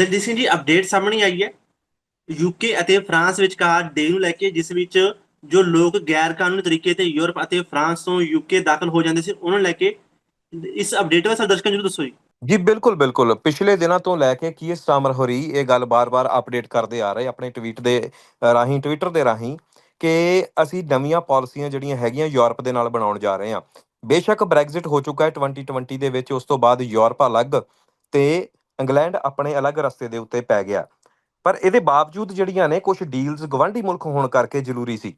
ਜਲਦੀਸੀ ਜੀ ਅਪਡੇਟ ਸਾਹਮਣੇ ਆਈ ਹੈ। ਯੂਕੇ ਅਤੇ ਫਰਾਂਸ ਵਿਚਕਾਰ ਡੀਲ ਨੂੰ ਲੈ ਕੇ, ਜਿਸ ਵਿੱਚ ਜੋ ਲੋਕ ਗੈਰ ਕਾਨੂੰਨੀ ਤਰੀਕੇ ਤੇ ਯੂਰਪ ਅਤੇ ਫਰਾਂਸ ਤੋਂ ਯੂਕੇ ਦਾਖਲ ਹੋ ਜਾਂਦੇ ਸੀ, ਉਹਨਾਂ ਨੂੰ ਲੈ ਕੇ ਇਸ ਅਪਡੇਟ ਬਾਰੇ ਦਰਸ਼ਕਾਂ ਨੂੰ ਦੱਸੋ ਜੀ। ਜੀ, ਬਿਲਕੁਲ ਬਿਲਕੁਲ। ਪਿਛਲੇ ਦਿਨਾਂ ਤੋਂ ਲੈ ਕੇ ਕੀਰ ਸਟਾਮਰ ਹੋਰੀ ਇਹ ਗੱਲ ਬਾਰ-ਬਾਰ ਅਪਡੇਟ ਕਰਦੇ ਆ ਰਹੇ, ਆਪਣੇ ਟਵੀਟ ਦੇ ਰਾਹੀਂ ਟਵਿੱਟਰ ਦੇ ਰਾਹੀਂ ਕਿ ਅਸੀਂ ਨਵੀਆਂ ਪਾਲਿਸੀਆਂ ਜਿਹੜੀਆਂ ਹੈਗੀਆਂ ਯੂਰਪ ਦੇ ਨਾਲ ਬਣਾਉਣ ਜਾ ਰਹੇ ਹਾਂ। ਬੇਸ਼ੱਕ ਬ੍ਰੈਗਜ਼ਿਟ ਹੋ ਚੁੱਕਾ ਹੈ 2020 ਦੇ ਵਿੱਚ, ਉਸ ਤੋਂ ਬਾਅਦ ਯੂਰਪ ਅਲੱਗ ਤੇ ਇੰਗਲੈਂਡ ਆਪਣੇ ਅਲੱਗ ਰਸਤੇ ਦੇ ਉੱਤੇ ਪੈ ਗਿਆ। ਪਰ ਇਹਦੇ ਬਾਵਜੂਦ ਜਿਹੜੀਆਂ ਨੇ ਕੁਝ ਡੀਲਸ ਗਵਾਂਢੀ ਮੁਲਕ ਹੋਣ ਕਰਕੇ ਜ਼ਰੂਰੀ ਸੀ,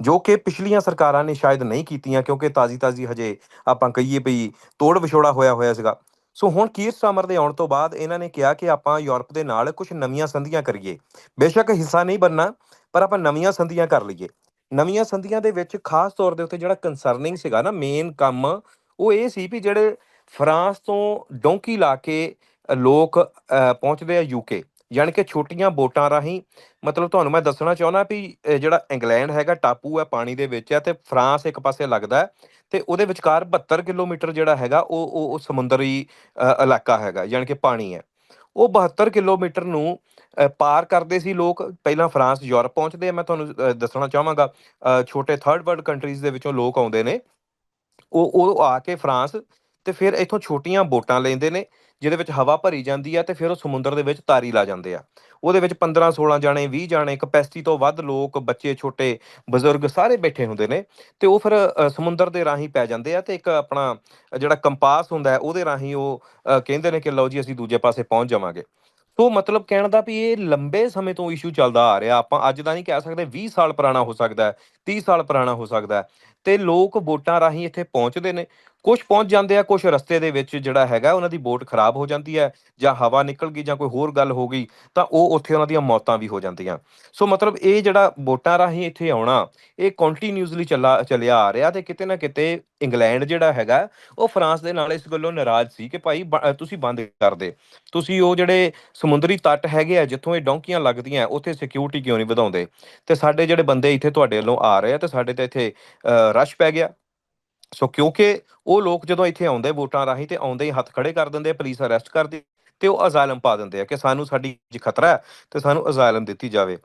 ਜੋ ਕਿ ਪਿਛਲੀਆਂ ਸਰਕਾਰਾਂ ਨੇ ਸ਼ਾਇਦ ਨਹੀਂ ਕੀਤੀਆਂ, ਕਿਉਂਕਿ ਤਾਜ਼ੀ-ਤਾਜ਼ੀ ਹਜੇ ਆਪਾਂ ਕਹੀਏ ਵੀ ਤੋੜ ਵਿਛੋੜਾ ਹੋਇਆ ਹੋਇਆ ਸੀਗਾ। ਸੋ ਹੁਣ ਕੀਰ ਸਟਾਮਰ ਦੇ ਆਉਣ ਤੋਂ ਬਾਅਦ ਇਹਨਾਂ ਨੇ ਕਿਹਾ ਕਿ ਆਪਾਂ ਯੂਰਪ ਦੇ ਨਾਲ ਕੁਝ ਨਵੀਆਂ ਸੰਧੀਆਂ ਕਰੀਏ। ਬੇਸ਼ੱਕ ਹਿੱਸਾ ਨਹੀਂ ਬਣਨਾ, ਪਰ ਆਪਾਂ ਨਵੀਆਂ ਸੰਧੀਆਂ ਕਰ ਲਈਏ। ਨਵੀਆਂ ਸੰਧੀਆਂ ਦੇ ਵਿੱਚ ਖਾਸ ਤੌਰ ਦੇ ਉੱਤੇ ਜਿਹੜਾ ਕੰਸਰਨਿੰਗ ਸੀਗਾ ਨਾ ਮੇਨ ਕੰਮ, ਉਹ ਇਹ ਸੀ ਵੀ ਜਿਹੜੇ ਫਰਾਂਸ ਤੋਂ ਡੋਂਕੀ ਲਾ ਕੇ ਲੋਕ ਪਹੁੰਚਦੇ ਆ ਯੂਕੇ ਯਾਨੀ ਕਿ ਛੋਟੀਆਂ ਬੋਟਾਂ ਰਾਹੀਂ, ਮਤਲਬ ਤੁਹਾਨੂੰ ਮੈਂ ਦੱਸਣਾ ਚਾਹੁੰਦਾ ਵੀ ਜਿਹੜਾ ਇੰਗਲੈਂਡ ਹੈਗਾ, ਟਾਪੂ ਹੈ, ਪਾਣੀ ਦੇ ਵਿੱਚ ਹੈ ਤੇ ਫਰਾਂਸ ਇੱਕ ਪਾਸੇ ਲੱਗਦਾ ਹੈ ਤੇ ਉਹਦੇ ਵਿਚਕਾਰ 72 ਕਿਲੋਮੀਟਰ ਜਿਹੜਾ ਹੈਗਾ, ਉਹ ਉਹ ਸਮੁੰਦਰੀ ਇਲਾਕਾ ਹੈਗਾ, ਯਾਨੀ ਕਿ ਪਾਣੀ ਹੈ। ਉਹ 72 ਕਿਲੋਮੀਟਰ ਨੂੰ ਪਾਰ ਕਰਦੇ ਸੀ ਲੋਕ। ਪਹਿਲਾਂ ਫਰਾਂਸ, ਯੂਰਪ ਪਹੁੰਚਦੇ ਆ, ਮੈਂ ਤੁਹਾਨੂੰ ਦੱਸਣਾ ਚਾਹਾਂਗਾ। ਛੋਟੇ ਥਰਡ ਵਰਲਡ ਕੰਟਰੀਜ਼ ਦੇ ਵਿੱਚੋਂ ਲੋਕ ਆਉਂਦੇ ਨੇ। ਉਹ ਉਹ ਆ ਕੇ ਫਰਾਂਸ ਤੇ ਫਿਰ ਇੱਥੋਂ ਛੋਟੀਆਂ ਬੋਟਾਂ ਲੈਂਦੇ ਨੇ, ਜਿਹਦੇ ਵਿੱਚ ਹਵਾ ਭਰੀ ਜਾਂਦੀ ਹੈ ਤੇ ਫਿਰ ਉਹ ਸਮੁੰਦਰ ਦੇ ਵਿੱਚ ਤਾਰੀ ਲਾ ਜਾਂਦੇ ਆ। ਉਹਦੇ ਵਿੱਚ 15 16 ਜਾਣੇ 20 ਜਾਣੇ ਕਪੈਸਿਟੀ ਤੋਂ ਵੱਧ ਲੋਕ, ਬੱਚੇ, ਛੋਟੇ, ਬਜ਼ੁਰਗ ਸਾਰੇ ਬੈਠੇ ਹੁੰਦੇ ਨੇ ਤੇ ਉਹ ਫਿਰ ਸਮੁੰਦਰ ਦੇ ਰਾਹੀਂ ਪੈ ਜਾਂਦੇ ਆ ਤੇ ਇੱਕ ਆਪਣਾ ਜਿਹੜਾ ਕੰਪਾਸ ਹੁੰਦਾ ਉਹਦੇ ਰਾਹੀਂ ਉਹ ਕਹਿੰਦੇ ਨੇ ਕਿ ਲਓ ਜੀ ਅਸੀਂ ਦੂਜੇ ਪਾਸੇ ਪਹੁੰਚ ਜਾਵਾਂਗੇ। ਸੋ ਮਤਲਬ ਕਹਿਣ ਦਾ ਵੀ ਇਹ ਲੰਬੇ ਸਮੇਂ ਤੋਂ ਇਸ਼ੂ ਚੱਲਦਾ ਆ ਰਿਹਾ, ਆਪਾਂ ਅੱਜ ਦਾ ਨਹੀਂ ਕਹਿ ਸਕਦੇ 20 ਸਾਲ ਪੁਰਾਣਾ ਹੋ ਸਕਦਾ ਹੈ 30 ਸਾਲ ਪੁਰਾਣਾ ਹੋ ਸਕਦਾ ਹੈ ਤੇ ਲੋਕ ਵੋਟਾਂ ਰਾਹੀਂ ਇੱਥੇ ਪਹੁੰਚਦੇ ਨੇ। ਕੁਝ ਪਹੁੰਚ ਜਾਂਦੇ ਆ ਕੁਝ ਰਸਤੇ ਦੇ ਵਿੱਚ ਜਿਹੜਾ ਹੈਗਾ, ਉਹਨਾਂ ਦੀ ਬੋਟ ਖਰਾਬ ਹੋ ਜਾਂਦੀ ਹੈ ਜਾਂ ਹਵਾ ਨਿਕਲ ਗਈ ਜਾਂ ਕੋਈ ਹੋਰ ਗੱਲ ਹੋ ਗਈ, ਤਾਂ ਉਹ ਉੱਥੇ ਉਹਨਾਂ ਦੀਆਂ ਮੌਤਾਂ ਵੀ ਹੋ ਜਾਂਦੀਆਂ। ਸੋ ਮਤਲਬ ਇਹ ਜਿਹੜਾ ਬੋਟਾਂ ਰਾਹੀਂ ਇੱਥੇ ਆਉਣਾ, ਇਹ ਕੰਟੀਨਿਊਸਲੀ ਚੱਲਾ, ਚੱਲਿਆ ਆ ਰਿਹਾ ਤੇ ਕਿਤੇ ਨਾ ਕਿਤੇ ਇੰਗਲੈਂਡ ਜਿਹੜਾ ਹੈਗਾ, ਉਹ ਫਰਾਂਸ ਦੇ ਨਾਲ ਇਸ ਗੱਲੋਂ ਨਾਰਾਜ਼ ਸੀ ਕਿ ਭਾਈ ਬ- ਤੁਸੀਂ ਬੰਦ ਕਰ ਦੇ। ਤੁਸੀਂ ਉਹ ਜਿਹੜੇ ਸਮੁੰਦਰੀ ਤੱਟ ਹੈਗੇ ਆ, ਜਿੱਥੋਂ ਇਹ ਡੌਂਕੀਆਂ ਲੱਗਦੀਆਂ, ਉੱਥੇ ਸਿਕਿਉਰਿਟੀ ਕਿਉਂ ਨਹੀਂ ਵਧਾਉਂਦੇ? ਤੇ ਸਾਡੇ ਜਿਹੜੇ ਬੰਦੇ ਇੱਥੇ ਤੁਹਾਡੇ ਵੱਲੋਂ ਆ ਰਹੇ ਆ, ਤੇ ਸਾਡੇ ਤੇ ਇੱਥੇ ਰਸ਼ ਪੈ ਗਿਆ। ਸੋ ਕਿਉਂਕਿ ਉਹ ਲੋਕ ਜਦੋਂ ਇੱਥੇ ਆਉਂਦੇ ਵੋਟਾਂ ਰਾਹੀਂ ਤੇ ਆਉਂਦੇ ਹੀ ਹੱਥ ਖੜੇ ਕਰ ਦਿੰਦੇ ਆ, ਪੁਲਿਸ ਅਰੈਸਟ ਕਰਦੀ ਤੇ ਉਹ ਅਜ਼ਾਲਮ ਪਾ ਦਿੰਦੇ ਆ ਕਿ ਸਾਨੂੰ ਸਾਡੀ ਜੀ ਖਤਰਾ ਹੈ ਤੇ ਸਾਨੂੰ ਅਜ਼ਾਲਮ ਦਿੱਤੀ ਜਾਵੇ।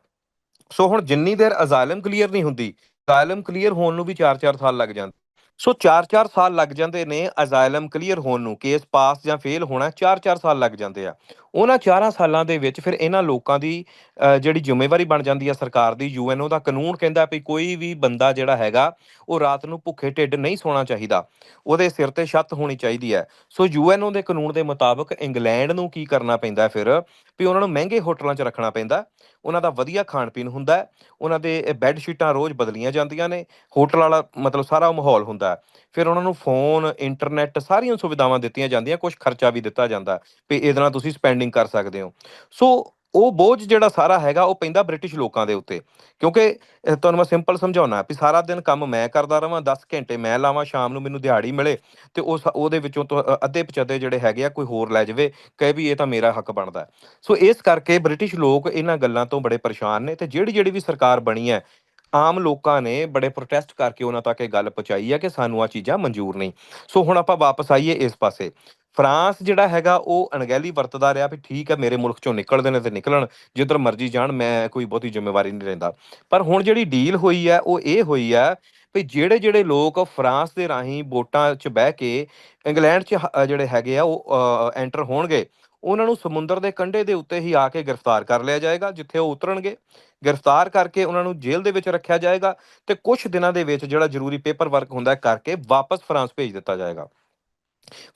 ਸੋ ਹੁਣ ਜਿੰਨੀ ਦੇਰ ਅਜ਼ਾਲਮ ਕਲੀਅਰ ਨਹੀਂ ਹੁੰਦੀ, ਅਜ਼ਾਲਮ ਕਲੀਅਰ ਹੋਣ ਨੂੰ ਵੀ 4-4 ਸਾਲ ਲੱਗ ਜਾਂਦੇ। ਸੋ 4-4 ਸਾਲ ਲੱਗ ਜਾਂਦੇ ਨੇ ਅਜਾਇਲਮ ਕਲੀਅਰ ਹੋਣ ਨੂੰ ਕੇਸ ਪਾਸ ਜਾਂ ਫੇਲ ਹੋਣਾ 4-4 ਸਾਲ ਲੱਗ ਜਾਂਦੇ ਆ। ਉਹਨਾਂ 4 ਸਾਲਾਂ ਦੇ ਵਿੱਚ ਫਿਰ ਇਹਨਾਂ ਲੋਕਾਂ ਦੀ ਜਿਹੜੀ ਜ਼ਿੰਮੇਵਾਰੀ ਬਣ ਜਾਂਦੀ ਹੈ ਸਰਕਾਰ ਦੀ ਯੂਐਨਓ ਦਾ ਕਾਨੂੰਨ ਕਹਿੰਦਾ ਵੀ ਕੋਈ ਵੀ ਬੰਦਾ ਜਿਹੜਾ ਹੈਗਾ, ਉਹ ਰਾਤ ਨੂੰ ਭੁੱਖੇ ਢਿੱਡ ਨਹੀਂ ਸੌਣਾ ਚਾਹੀਦਾ। ਉਹਦੇ ਸਿਰ ਤੇ ਛੱਤ ਹੋਣੀ ਚਾਹੀਦੀ ਹੈ। ਸੋ ਯੂਐਨਓ ਦੇ ਕਾਨੂੰਨ ਦੇ ਮੁਤਾਬਕ ਇੰਗਲੈਂਡ ਨੂੰ ਕੀ ਕਰਨਾ ਪੈਂਦਾ ਫਿਰ? ਵੀ ਉਹਨਾਂ ਨੂੰ ਮਹਿੰਗੇ ਹੋਟਲਾਂ 'ਚ ਰੱਖਣਾ ਪੈਂਦਾ। ਉਹਨਾਂ ਦਾ ਵਧੀਆ ਖਾਣ ਪੀਣ ਹੁੰਦਾ ਉਹਨਾਂ ਦੇ ਬੈੱਡ ਸ਼ੀਟਾਂ ਰੋਜ਼ ਬਦਲੀਆਂ ਜਾਂਦੀਆਂ ਨੇ। ਹੋਟਲ ਵਾਲਾ ਮਤਲਬ ਸਾਰਾ ਮਾਹੌਲ ਹੁੰਦਾ ਫਿਰ ਉਹਨਾਂ ਨੂੰ ਫੋਨ, ਇੰਟਰਨੈਟ ਸਾਰੀਆਂ ਸੁਵਿਧਾਵਾਂ ਦਿੱਤੀਆਂ ਜਾਂਦੀਆਂ। ਕੁਝ ਖਰਚਾ ਵੀ ਦਿੱਤਾ ਜਾਂਦਾ। ਵੀ ਇਹਦੇ ਨਾਲ ਤੁਸੀਂ ਸਪੈਂਡ ਸਪੈਂਡਿੰਗ ਕਰ ਸਕਦੇ ਹੋ। ਸੋ ਉਹ ਬੋਝ ਜਿਹੜਾ ਸਾਰਾ ਹੈਗਾ, ਉਹ ਪੈਂਦਾ ਬ੍ਰਿਟਿਸ਼ ਲੋਕਾਂ ਦੇ ਉੱਤੇ। ਕਿਉਂਕਿ ਤੁਹਾਨੂੰ ਮੈਂ ਸਿੰਪਲ ਸਮਝਾਉਣਾ ਵੀ ਸਾਰਾ ਦਿਨ ਕੰਮ ਮੈਂ ਕਰਦਾ ਰਵਾਂ 10 ਘੰਟੇ ਮੈਂ ਲਾਵਾਂ, ਸ਼ਾਮ ਨੂੰ ਮੈਨੂੰ ਦਿਹਾੜੀ ਮਿਲੇ ਤੇ ਉਸ, ਉਹਦੇ ਵਿੱਚੋਂ ਤੋਂ ਅੱਧੇ ਪਚੱਧੇ ਜਿਹੜੇ ਹੈਗੇ ਆ, ਕੋਈ ਹੋਰ ਲੈ ਜਾਵੇ, ਕਹੇ ਵੀ ਇਹ ਤਾਂ ਮੇਰਾ ਹੱਕ ਬਣਦਾ। ਸੋ ਇਸ ਕਰਕੇ ਬ੍ਰਿਟਿਸ਼ ਲੋਕ ਇਹਨਾਂ ਗੱਲਾਂ ਤੋਂ ਬੜੇ ਪਰੇਸ਼ਾਨ ਨੇ ਤੇ ਜਿਹੜੀ ਜਿਹੜੀ ਵੀ ਸਰਕਾਰ ਬਣੀ ਹੈ, ਆਮ ਲੋਕਾਂ ਨੇ ਬੜੇ ਪ੍ਰੋਟੈਸਟ ਕਰਕੇ ਉਹਨਾਂ ਤੱਕ ਇਹ ਗੱਲ ਪਹੁੰਚਾਈ ਹੈ ਕਿ ਸਾਨੂੰ ਆ ਚੀਜ਼ਾਂ ਮਨਜ਼ੂਰ ਨਹੀਂ। ਸੋ ਹੁਣ ਆਪਾਂ ਵਾਪਸ ਆਈਏ ਇਸ ਪਾਸੇ। ਫਰਾਂਸ ਜਿਹੜਾ ਹੈਗਾ, ਉਹ ਅਣਗਹਿਲੀ ਵਰਤਦਾ ਰਿਹਾ ਵੀ ਠੀਕ ਹੈ, ਮੇਰੇ ਮੁਲਕ ਚੋਂ ਨਿਕਲਦੇ ਨੇ ਤੇ ਨਿਕਲਣ, ਜਿੱਧਰ ਮਰਜ਼ੀ ਜਾਣ, ਮੈਂ ਕੋਈ ਬਹੁਤੀ ਜ਼ਿੰਮੇਵਾਰੀ ਨਹੀਂ ਲੈਂਦਾ। ਪਰ ਹੁਣ ਜਿਹੜੀ ਡੀਲ ਹੋਈ ਹੈ, ਉਹ ਇਹ ਹੋਈ ਹੈ ਵੀ ਜਿਹੜੇ ਜਿਹੜੇ ਲੋਕ ਫਰਾਂਸ ਦੇ ਰਾਹੀਂ ਵੋਟਾਂ 'ਚ ਬਹਿ ਕੇ ਇੰਗਲੈਂਡ 'ਚ ਜਿਹੜੇ ਹੈਗੇ ਆ, ਉਹ ਐਂਟਰ ਹੋਣਗੇ, ਉਹਨਾਂ ਨੂੰ ਸਮੁੰਦਰ ਦੇ ਕੰਢੇ ਦੇ ਉੱਤੇ ਹੀ ਆ ਕੇ ਗ੍ਰਿਫਤਾਰ ਕਰ ਲਿਆ ਜਾਏਗਾ, ਜਿੱਥੇ ਉਹ ਉਤਰਨਗੇ। ਗ੍ਰਿਫਤਾਰ ਕਰਕੇ ਉਹਨਾਂ ਨੂੰ ਜੇਲ੍ਹ ਦੇ ਵਿੱਚ ਰੱਖਿਆ ਜਾਏਗਾ ਤੇ ਕੁਝ ਦਿਨਾਂ ਦੇ ਵਿੱਚ ਜਿਹੜਾ ਜ਼ਰੂਰੀ ਪੇਪਰ ਵਰਕ ਹੁੰਦਾ ਕਰਕੇ ਵਾਪਸ ਫਰਾਂਸ ਭੇਜ ਦਿੱਤਾ ਜਾਏਗਾ।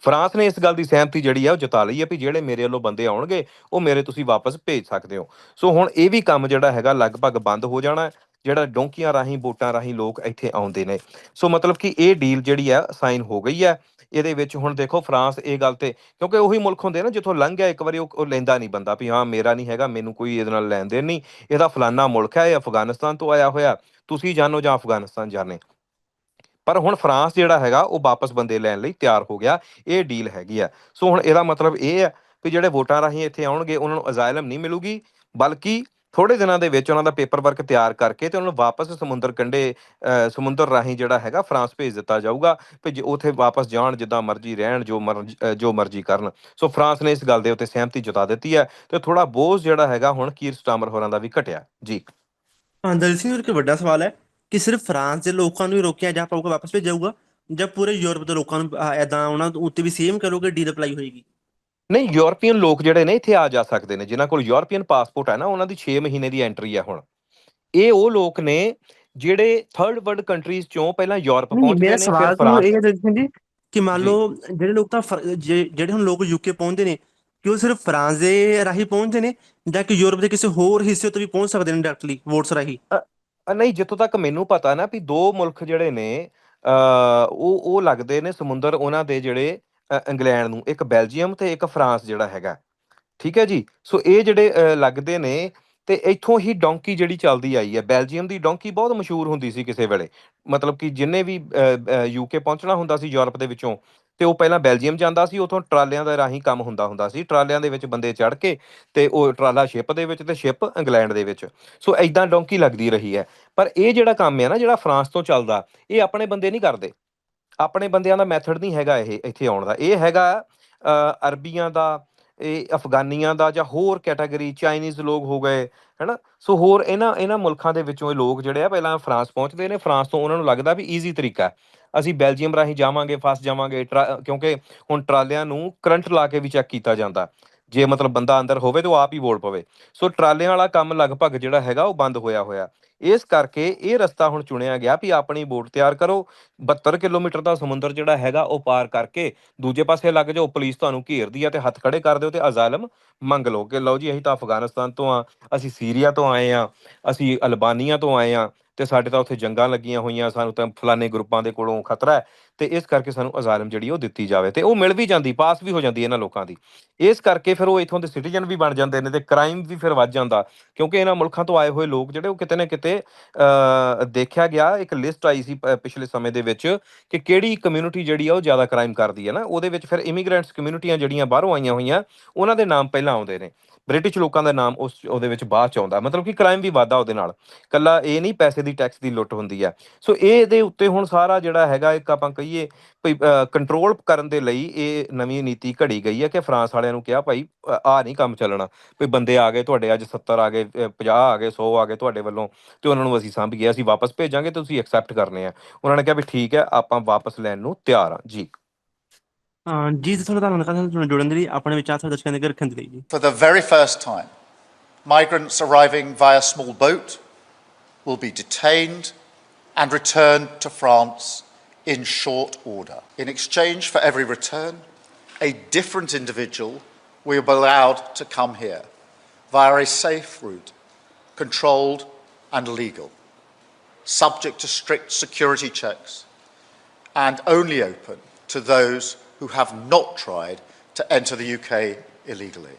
ਫਰਾਂਸ ਨੇ ਇਸ ਗੱਲ ਦੀ ਸਹਿਮਤੀ ਜਿਹੜੀ ਆ ਉਹ ਜਤਾ ਲਈ ਹੈ ਵੀ ਜਿਹੜੇ ਮੇਰੇ ਵੱਲੋਂ ਬੰਦੇ ਆਉਣਗੇ, ਉਹ ਮੇਰੇ ਤੁਸੀਂ ਵਾਪਸ ਭੇਜ ਸਕਦੇ ਹੋ। ਸੋ ਹੁਣ ਇਹ ਵੀ ਕੰਮ ਜਿਹੜਾ ਹੈਗਾ ਲਗਭਗ ਬੰਦ ਹੋ ਜਾਣਾ, ਜਿਹੜਾ ਡੋਂਕੀਆਂ ਰਾਹੀਂ ਵੋਟਾਂ ਰਾਹੀਂ ਲੋਕ ਇੱਥੇ ਆਉਂਦੇ ਨੇ। ਸੋ ਮਤਲਬ ਕਿ ਇਹ ਡੀਲ ਜਿਹੜੀ ਆ ਸਾਈਨ ਹੋ ਗਈ ਹੈ ਇਹਦੇ ਵਿੱਚ ਹੁਣ ਦੇਖੋ ਫਰਾਂਸ ਇਹ ਗੱਲ ਤੇ, ਕਿਉਂਕਿ ਉਹੀ ਮੁਲਕ ਹੁੰਦੇ ਨਾ, ਜਿੱਥੋਂ ਲੰਘ ਗਿਆ ਇੱਕ ਵਾਰੀ ਉਹ ਲੈਂਦਾ ਨਹੀਂ ਬੰਦਾ ਵੀ ਹਾਂ ਮੇਰਾ ਨਹੀਂ ਹੈਗਾ, ਮੈਨੂੰ ਕੋਈ ਇਹਦੇ ਨਾਲ ਲੈਣ ਦੇਣ ਨਹੀਂ। ਇਹਦਾ ਫਲਾਨਾ ਮੁਲਕ ਹੈ ਇਹ ਅਫਗਾਨਿਸਤਾਨ ਤੋਂ ਆਇਆ ਹੋਇਆ। ਤੁਸੀਂ ਜਾਣੋ ਜਾਂ ਅਫਗਾਨਿਸਤਾਨ ਜਾਣੇ। ਪਰ ਹੁਣ ਫਰਾਂਸ ਜਿਹੜਾ ਹੈਗਾ, ਉਹ ਵਾਪਸ ਬੰਦੇ ਲੈਣ ਲਈ ਤਿਆਰ ਹੋ ਗਿਆ, ਇਹ ਡੀਲ ਹੈਗੀ ਆ। ਸੋ ਹੁਣ ਇਹਦਾ ਮਤਲਬ ਇਹ ਹੈ ਵੀ ਜਿਹੜੇ ਵੋਟਾਂ ਰਾਹੀਂ ਇੱਥੇ ਆਉਣਗੇ, ਉਹਨਾਂ ਨੂੰ ਅਜ਼ਾਇਲਮ ਨਹੀਂ ਮਿਲੂਗੀ, ਬਲਕਿ ਥੋੜੇ ਦਿਨਾਂ ਦੇ ਵਿੱਚ ਉਹਨਾਂ ਦਾ ਪੇਪਰ ਵਰਕ ਤਿਆਰ ਕਰਕੇ ਤੇ ਉਹਨਾਂ ਨੂੰ ਵਾਪਸ ਸਮੁੰਦਰ ਕੰਢੇ ਸਮੁੰਦਰ ਰਾਹੀਂ ਜਿਹੜਾ ਹੈਗਾ ਫਰਾਂਸ ਭੇਜ ਦਿੱਤਾ ਜਾਊਗਾ ਵੀ ਜੇ ਉੱਥੇ ਵਾਪਸ ਜਾਣ ਜਿੱਦਾਂ ਮਰਜ਼ੀ ਰਹਿਣ, ਜੋ ਮਰਜ਼ੀ ਜੋ ਮਰਜ਼ੀ ਕਰਨ। ਸੋ ਫਰਾਂਸ ਨੇ ਇਸ ਗੱਲ ਦੇ ਉੱਤੇ ਸਹਿਮਤੀ ਜਤਾ ਦਿੱਤੀ ਹੈ ਤੇ ਥੋੜਾ ਬੋਝ ਜਿਹੜਾ ਹੈਗਾ ਹੁਣ ਕੀਰ ਸਟਾਮਰ ਹੋਰਾਂ ਦਾ ਵੀ ਘਟਿਆ। ਜੀ। ਹਾਂ ਦਲ ਸਿੰਘ ਇੱਕ ਵੱਡਾ ਸਵਾਲ ਹੈ? ਕਿ ਸਿਰਫ ਫਰਾਂਸ ਦੇ ਲੋਕਾਂ ਨੂੰ ਹੀ ਰੋਕਿਆ ਜਾ ਪਾਊਗਾ ਵਾਪਸ ਭੇਜਾਊਗਾ ਜਾਂ ਪੂਰੇ ਯੂਰਪ ਦੇ ਲੋਕਾਂ ਨੂੰ ਐਦਾਂ ਉਹਨਾਂ ਉੱਤੇ ਵੀ ਸੇਮ ਕਰੋਗੇ ਡੀਲ ਅਪਲਾਈ ਹੋਏਗੀ? ਨਹੀਂ ਯੂਰਪੀਅਨ ਲੋਕ ਜਿਹੜੇ ਨੇ ਇੱਥੇ ਆ ਜਾ ਸਕਦੇ ਨੇ ਜਿਨ੍ਹਾਂ ਕੋਲ ਯੂਰਪੀਅਨ ਪਾਸਪੋਰਟ ਹੈ ਨਾ ਉਹਨਾਂ ਦੀ 6 ਮਹੀਨੇ ਦੀ ਐਂਟਰੀ ਹੈ ਹੁਣ। ਇਹ ਉਹ ਲੋਕ ਨੇ ਜਿਹੜੇ ਥਰਡ ਵਰਲਡ ਕੰਟਰੀਜ਼ ਚੋਂ ਪਹਿਲਾਂ ਯੂਰਪ ਪਹੁੰਚਦੇ ਮੇਰਾ ਨੇ ਸਵਾਲ ਫਿਰ ਫਰਾਂਸ ਇਹ ਸਿੰਘ ਜੀ ਕਿ ਮੰਨ। ਲਓ ਜਿਹੜੇ ਲੋਕ ਤਾਂ ਜਿਹੜੇ ਹੁਣ ਲੋਕ ਯੂਕੇ ਪਹੁੰਚਦੇ ਨੇ ਕਿ ਉਹ ਸਿਰਫ ਫਰਾਂਸ ਦੇ ਰਾਹੀਂ ਪਹੁੰਚਦੇ ਨੇ ਜਾਂ ਕਿ ਯੂਰਪ ਦੇ ਕਿਸੇ ਹੋਰ ਹਿੱਸੇ ਤੋਂ ਵੀ ਪਹੁੰਚ ਸਕਦੇ ਨੇ ਡਾਇਰੈਕਟਲੀ ਵੋਟਸ ਰਾਹੀਂ? ਨਹੀਂ ਜਿੱਥੋਂ ਤੱਕ ਮੈਨੂੰ ਪਤਾ ਨਾ ਵੀ ਦੋ ਮੁਲਕ ਜਿਹੜੇ ਨੇ ਅ ਉਹ ਉਹ ਲੱਗਦੇ ਨੇ ਸਮੁੰਦਰ ਉਹਨਾਂ ਦੇ ਜਿਹੜੇ ਅ, ਇੰਗਲੈਂਡ ਨੂੰ ਇੱਕ ਬੈਲਜੀਅਮ ਤੇ ਇੱਕ ਫਰਾਂਸ ਜਿਹੜਾ ਹੈਗਾ। ਠੀਕ ਹੈ ਜੀ? ਸੋ ਇਹ ਜਿਹੜੇ ਅ, ਲੱਗਦੇ ਨੇ ਤੇ ਇੱਥੋਂ ਹੀ ਡੋਂਕੀ ਜਿਹੜੀ ਚੱਲਦੀ ਆਈ ਹੈ ਬੈਲਜੀਅਮ ਦੀ ਡੋਂਕੀ ਬਹੁਤ ਮਸ਼ਹੂਰ ਹੁੰਦੀ ਸੀ ਕਿਸੇ ਵੇਲੇ। ਮਤਲਬ ਕਿ ਜਿੰਨੇ ਵੀ ਯੂਕੇ ਪਹੁੰਚਣਾ ਹੁੰਦਾ ਸੀ ਯੂਰਪ ਦੇ ਵਿੱਚੋਂ ਤੇ ਉਹ ਪਹਿਲਾਂ ਬੈਲਜੀਅਮ ਜਾਂਦਾ ਸੀ, ਉਥੋਂ ਟਰਾਲਿਆਂ ਦੇ ਰਾਹੀਂ ਕੰਮ ਹੁੰਦਾ ਹੁੰਦਾ ਸੀ, ਟਰਾਲਿਆਂ ਦੇ ਵਿੱਚ ਬੰਦੇ ਚੜ੍ਹ ਕੇ ਤੇ ਉਹ ਟਰਾਲਾ ਸ਼ਿਪ ਦੇ ਵਿੱਚ ਤੇ ਸ਼ਿਪ ਇੰਗਲੈਂਡ ਦੇ ਵਿੱਚ। ਸੋ ਐਦਾਂ ਡੋਂਕੀ ਲੱਗਦੀ ਰਹੀ ਹੈ। ਪਰ ਇਹ ਜਿਹੜਾ ਕੰਮ ਹੈ ਨਾ, ਜਿਹੜਾ ਫਰਾਂਸ ਤੋਂ ਚੱਲਦਾ, ਇਹ ਆਪਣੇ ਬੰਦੇ ਨਹੀਂ ਕਰਦੇ। ਆਪਣੇ ਬੰਦਿਆਂ ਦਾ ਮੈਥਡ ਨਹੀਂ ਹੈਗਾ ਇਹ, ਇੱਥੇ ਆਉਣ ਦਾ। ਇਹ ਹੈਗਾ ਅਰਬੀਆਂ ਦਾ, ਇਹ ਅਫਗਾਨੀਆਂ ਦਾ ਜਾਂ ਹੋਰ ਕੈਟਾਗਰੀ, ਚਾਈਨੀਜ਼ ਲੋਕ ਹੋ ਗਏ, ਹੈਨਾ? ਸੋ ਹੋਰ ਇਹਨਾਂ ਇਹਨਾਂ ਮੁਲਕਾਂ ਦੇ ਵਿੱਚੋਂ ਇਹ ਲੋਕ ਜਿਹੜੇ ਆ, ਪਹਿਲਾਂ ਫਰਾਂਸ ਪਹੁੰਚਦੇ ਨੇ। ਫਰਾਂਸ ਤੋਂ ਉਹਨਾਂ ਨੂੰ ਲੱਗਦਾ ਵੀ ਈਜ਼ੀ ਤਰੀਕਾ ਅਸੀਂ ਬੈਲਜੀਅਮ ਰਾਹੀਂ ਜਾਵਾਂਗੇ, ਫਸ ਜਾਵਾਂਗੇ, ਟਰਾ- ਕਿਉਂਕਿ ਹੁਣ ਟਰਾਲਿਆਂ ਨੂੰ ਕਰੰਟ ਲਾ ਕੇ ਵੀ ਚੈੱਕ ਕੀਤਾ ਜਾਂਦਾ। ਜੇ ਮਤਲਬ ਬੰਦਾ ਅੰਦਰ ਹੋਵੇ ਤਾਂ ਉਹ ਆਪ ਹੀ ਬੋਲ ਪਵੇ। ਸੋ ਟਰਾਲਿਆਂ ਵਾਲਾ ਕੰਮ ਲਗਭਗ ਜਿਹੜਾ ਹੈਗਾ ਉਹ ਬੰਦ ਹੋਇਆ ਹੋਇਆ। ਇਸ ਕਰਕੇ ਇਹ ਰਸਤਾ ਹੁਣ ਚੁਣਿਆ ਗਿਆ ਵੀ ਆਪਣੀ ਬੋਟ ਤਿਆਰ ਕਰੋ। 72 ਕਿਲੋਮੀਟਰ ਦਾ ਸਮੁੰਦਰ ਜਿਹੜਾ ਹੈਗਾ ਉਹ ਪਾਰ ਕਰਕੇ ਦੂਜੇ ਪਾਸੇ ਲੱਗ ਜਾਓ, ਪੁਲਿਸ ਤੁਹਾਨੂੰ ਘੇਰਦੀ ਆ ਤੇ ਹੱਥ ਖੜੇ ਕਰ ਦਿਓ ਤੇ ਅਜ਼ਾਲਮ ਮੰਗ ਲਓ ਕਿ ਲਓ ਜੀ ਅਸੀਂ ਤਾਂ ਅਫਗਾਨਿਸਤਾਨ ਤੋਂ ਆ, ਅਸੀਂ ਸੀਰੀਆ ਤੋਂ ਆਏ ਆ, ਅਸੀਂ ਅਲਬਾਨੀਆ ਤੋਂ ਆਏ ਆ। ਤੇ ਸਾਡੇ ਤਾਂ ਉੱਥੇ ਜੰਗਾਂ ਲੱਗੀਆਂ ਹੋਈਆਂ ਸਾਨੂੰ ਤਾਂ ਫਲਾਣੇ ਗਰੁੱਪਾਂ ਦੇ ਕੋਲੋਂ ਖਤਰਾ ਹੈ। ਤੇ ਇਸ ਕਰਕੇ ਸਾਨੂੰ ਅਜ਼ਾਲਮ ਜਿਹੜੀ ਉਹ ਦਿੱਤੀ ਜਾਵੇ ਤੇ ਉਹ ਮਿਲ ਵੀ ਜਾਂਦੀ, ਪਾਸ ਵੀ ਹੋ ਜਾਂਦੀ ਇਹਨਾਂ ਲੋਕਾਂ ਦੀ। ਇਸ ਕਰਕੇ ਫਿਰ ਉਹ ਇਥੋਂ ਦੇ ਸਿਟੀਜ਼ਨ ਵੀ ਬਣ ਜਾਂਦੇ ਨੇ ਤੇ ਕ੍ਰਾਈਮ ਵੀ ਫਿਰ ਵੱਧ ਜਾਂਦਾ, ਕਿਉਂਕਿ ਇਹਨਾਂ ਮੁਲਕਾਂ ਤੋਂ ਆਏ ਹੋਏ ਲੋਕ ਜਿਹੜੇ ਉਹ ਕਿਤੇ ਨਾ ਕਿਤੇ ਦੇਖਿਆ ਗਿਆ, ਇੱਕ ਲਿਸਟ ਆਈ ਸੀ ਪਿਛਲੇ ਸਮੇਂ ਦੇ ਵਿੱਚ ਕਿ ਕਿਹੜੀ ਕਮਿਊਨਿਟੀ ਜਿਹੜੀ ਆ ਉਹ ਜ਼ਿਆਦਾ ਕ੍ਰਾਈਮ ਕਰਦੀ ਹੈ ਨਾ, ਉਹਦੇ ਵਿੱਚ ਫਿਰ ਇਮੀਗ੍ਰੈਂਟਸ ਕਮਿਊਨਿਟੀਆਂ ਜਿਹੜੀਆਂ ਬਾਹਰੋਂ ਆਈਆਂ ਹੋਈਆਂ, ਉਹਨਾਂ ਦੇ ਨਾਮ ਪਹਿਲਾਂ ਆਉਂਦੇ ਨੇ। ਬ੍ਰਿਟਿਸ਼ ਲੋਕਾਂ ਦਾ ਨਾਮ ਉਸ, ਉਹਦੇ ਵਿੱਚ ਬਾਅਦ ਚ ਆਉਂਦਾ, ਮਤਲਬ ਕਿ ਕ੍ਰਾਈਮ ਵੀ ਵਾਧਾ ਉਹਦੇ ਨਾਲ। ਕੱਲਾ ਇਹ ਨਹੀਂ ਪੈਸੇ ਦੀ ਟੈਕਸ ਦੀ ਲੁੱਟ ਹੁੰਦੀ ਹੈ। ਸੋ ਇਹਦੇ ਉੱਤੇ ਹੁਣ ਸਾਰਾ ਜਿਹੜਾ ਹੈਗਾ, ਇੱਕ ਆਪਾਂ ਕਹੀਏ ਭਈ ਕੰਟਰੋਲ ਕਰਨ ਦੇ ਲਈ ਇਹ ਨਵੀਂ ਨੀਤੀ ਘੜੀ ਗਈ ਹੈ ਕਿ ਫਰਾਂਸ ਵਾਲਿਆਂ ਨੂੰ ਕਿਹਾ ਭਾਈ ਆ ਨਹੀਂ ਕੰਮ ਚੱਲਣਾ। ਵੀ ਬੰਦੇ ਆ ਗਏ ਤੁਹਾਡੇ ਅੱਜ 70 ਆ ਗਏ ਅ, 50 ਆ ਗਏ 100 ਆ ਗਏ ਤੁਹਾਡੇ ਵੱਲੋਂ ਤੇ ਉਹਨਾਂ ਨੂੰ ਅਸੀਂ ਸੰਭ ਗਏ ਅਸੀਂ ਵਾਪਸ ਭੇਜਾਂਗੇ ਤੇ ਤੁਸੀਂ ਐਕਸੈਪਟ ਕਰਨੇ ਆ। ਉਹਨਾਂ ਨੇ ਕਿਹਾ ਵੀ ਠੀਕ ਹੈ ਆਪਾਂ ਵਾਪਸ ਲੈਣ ਨੂੰ ਤਿਆਰ ਆ ਜੀ। ਹਾਂ ਜੀ ਤੁਹਾਡਾ ਧੰਨਵਾਦ ਤੁਹਾਨੂੰ ਜੁੜਨ ਦੇ ਲਈ ਆਪਣੇ ਵਿਚਾਰ ਸਾਡੇ ਦਰਸ਼ਕਾਂ ਦੇ ਅੱਗੇ ਰੱਖਣ ਦੇ ਲਈ ਜੀ? For the very first time, migrants arriving via small boat will be detained and returned to France in short order. In exchange for every return, a different individual will be allowed to come here via a safe route, controlled and legal, subject to strict security checks, and only open to those who have not tried to enter the UK illegally.